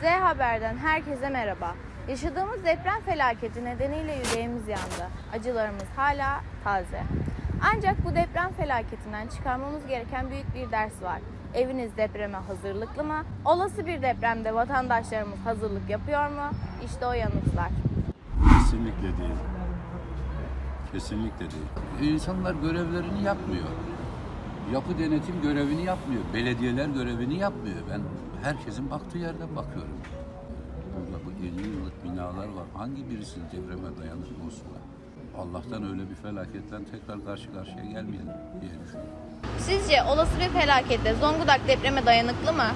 Z Haber'den herkese merhaba. Yaşadığımız deprem felaketi nedeniyle yüreğimiz yandı. Acılarımız hala taze. Ancak bu deprem felaketinden çıkarmamız gereken büyük bir ders var. Eviniz depreme hazırlıklı mı? Olası bir depremde vatandaşlarımız hazırlık yapıyor mu? İşte o yanıtlar. Kesinlikle değil. Kesinlikle değil. İnsanlar görevlerini yapmıyor. Yapı denetim görevini yapmıyor. Belediyeler görevini yapmıyor. Ben herkesin baktığı yerden bakıyorum. Burada bu 50 yıllık binalar var. Hangi birisi depreme dayanıklı olsun? Allah'tan öyle bir felaketten tekrar karşı karşıya gelmeyelim diye düşünüyorum. Sizce olası bir felakette Zonguldak depreme dayanıklı mı?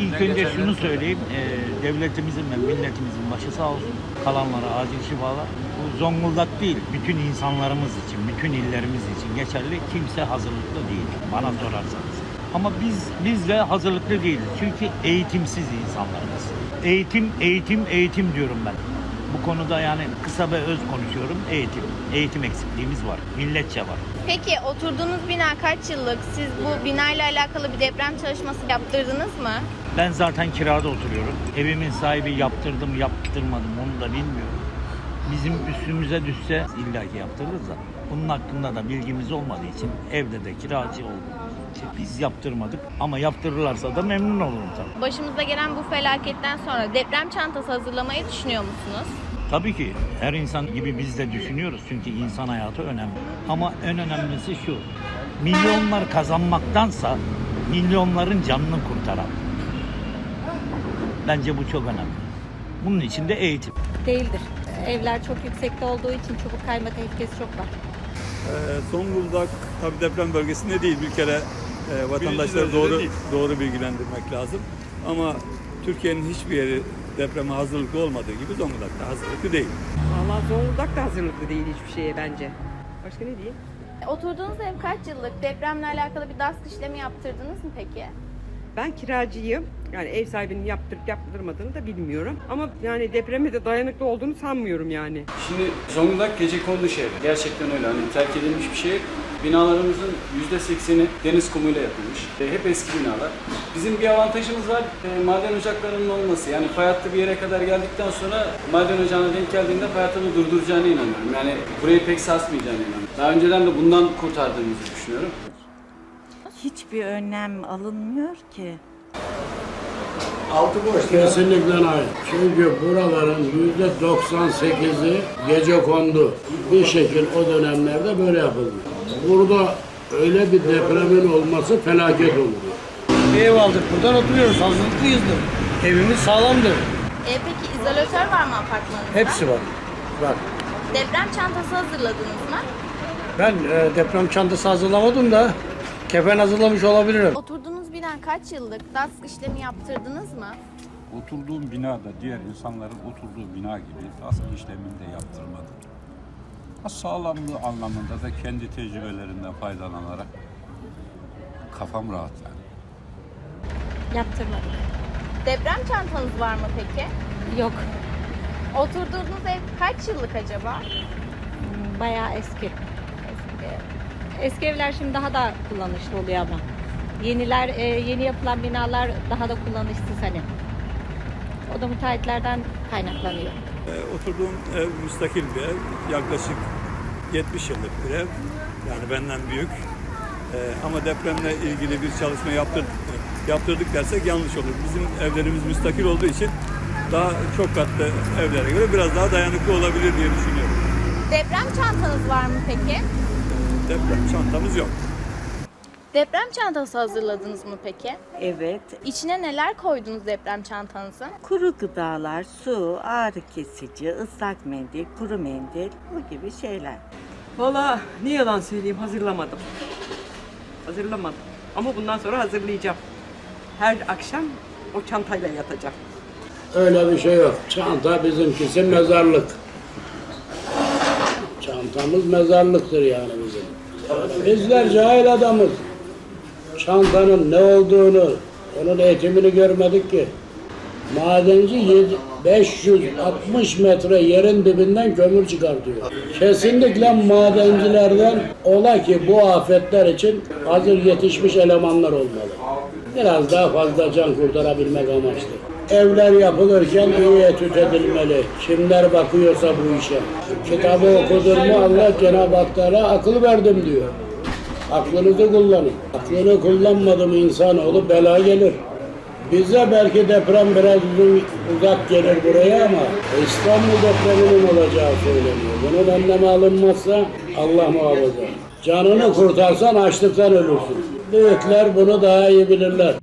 İlk Kalbine önce şunu söyle. söyleyeyim, e, devletimizin ve milletimizin başı sağ olsun. Kalanlara acil şifalar. Bu Zonguldak değil, bütün insanlarımız için, bütün illerimiz için geçerli. Kimse hazırlıklı değil, bana sorarsanız. Ama biz biz de hazırlıklı değiliz. Çünkü eğitimsiz insanlarız. Eğitim, eğitim, eğitim diyorum ben. Bu konuda yani kısa ve öz konuşuyorum. Eğitim. Eğitim eksikliğimiz var. Milletçe var. Peki oturduğunuz bina kaç yıllık? Siz bu binayla alakalı bir deprem çalışması yaptırdınız mı? Ben zaten kirada oturuyorum. Evimin sahibi yaptırdım, yaptırmadım onu da bilmiyorum. Bizim üstümüze düşse illaki yaptırırız da. Bunun hakkında da bilgimiz olmadığı için evde de kiracı için biz yaptırmadık. Ama yaptırırlarsa da memnun olurum tabii. Başımıza gelen bu felaketten sonra deprem çantası hazırlamayı düşünüyor musunuz? Tabii ki her insan gibi biz de düşünüyoruz çünkü insan hayatı önemli. Ama en önemlisi şu, milyonlar kazanmaktansa milyonların canını kurtaran. Bence bu çok önemli. Bunun için de eğitim. değildir. Evler çok yüksekte olduğu için çubuk kayma tehlikesi çok var. Ee, Zonguldak tabi deprem bölgesinde değil bir kere e, vatandaşları doğru değil. doğru bilgilendirmek lazım. Ama Türkiye'nin hiçbir yeri depreme hazırlıklı olmadığı gibi Zonguldak'ta hazırlıklı değil. Valla Zonguldak da hazırlıklı değil hiçbir şeye bence. Başka ne diyeyim? Oturduğunuz ev kaç yıllık? Depremle alakalı bir DASK işlemi yaptırdınız mı peki? Ben kiracıyım. Yani ev sahibinin yaptırıp yaptırmadığını da bilmiyorum. Ama yani depreme de dayanıklı olduğunu sanmıyorum yani. Şimdi Zonguldak gece kondu şehri. Gerçekten öyle. Hani terk edilmiş bir şehir. Binalarımızın %80'i deniz kumuyla yapılmış. E, hep eski binalar. Bizim bir avantajımız var. e, maden ocaklarının olması. Yani fay hattı bir yere kadar geldikten sonra maden ocağına denk geldiğinde fay hattını durduracağına inanıyorum. Yani burayı pek sarsmayacağına inanıyorum. Daha önceden de bundan kurtardığımızı düşünüyorum. Hiçbir önlem alınmıyor ki. Kesinlikle hayır. Çünkü buraların yüzde 98'i gece kondu. Bir şekil o dönemlerde böyle yapıldı. Burada öyle bir depremin olması felaket olur. ev aldık. Buradan oturuyoruz. Hazırlıklıyızdır. Evimiz sağlamdır. E peki izolatör var mı apartmanınızda? Hepsi var. Var. Deprem çantası hazırladınız mı? Ben e, deprem çantası hazırlamadım da kefen hazırlamış olabilirim. Oturduğunuz bina kaç yıllık? DASK işlemi yaptırdınız mı? Oturduğum binada diğer insanların oturduğu bina gibi aslında işlemini de yaptırmadım. Sağlamlığı anlamında da kendi tecrübelerinden faydalanarak kafam rahat yani. Yaptırmadık. Deprem çantanız var mı peki? Yok. Oturduğunuz ev kaç yıllık acaba? Hmm, Bayağı eski. Eski, eski evler şimdi daha da kullanışlı oluyor ama. Yeniler, e, yeni yapılan binalar daha da kullanışsız hani. O da müteahhitlerden kaynaklanıyor. Ee, oturduğum ev müstakil bir ev. Yaklaşık 70 yıllık bir ev. Yani benden büyük. Ee, ama depremle ilgili bir çalışma yaptırdık, yaptırdık dersek yanlış olur. Bizim evlerimiz müstakil olduğu için daha çok katlı evlere göre biraz daha dayanıklı olabilir diye düşünüyorum. Deprem çantanız var mı peki? Deprem çantamız yok. Deprem çantası hazırladınız mı peki? Evet. İçine neler koydunuz deprem çantanızın? Kuru gıdalar, su, ağrı kesici, ıslak mendil, kuru mendil bu gibi şeyler. Valla ne yalan söyleyeyim hazırlamadım. Hazırlamadım. Ama bundan sonra hazırlayacağım. Her akşam o çantayla yatacağım. Öyle bir şey yok. Çanta bizimkisi mezarlık. Çantamız mezarlıktır yani bizim. Bizler cahil adamız. Çantanın ne olduğunu, onun eğitimini görmedik ki. Madenci yedi- 560 metre yerin dibinden kömür çıkartıyor. Kesinlikle madencilerden ola ki bu afetler için hazır yetişmiş elemanlar olmalı. Biraz daha fazla can kurtarabilmek amaçlı. Evler yapılırken iyi etüt edilmeli. Kimler bakıyorsa bu işe. Kitabı okudun mu Allah Cenab-ı Hak akıl verdim diyor. Aklınızı kullanın. Aklını kullanmadı mı insanoğlu bela gelir. Bize belki deprem biraz uzak gelir buraya ama İstanbul depreminin olacağı söyleniyor. Bunun önlemi alınmazsa Allah muhafaza. Canını kurtarsan açlıktan ölürsün. Büyükler bunu daha iyi bilirler.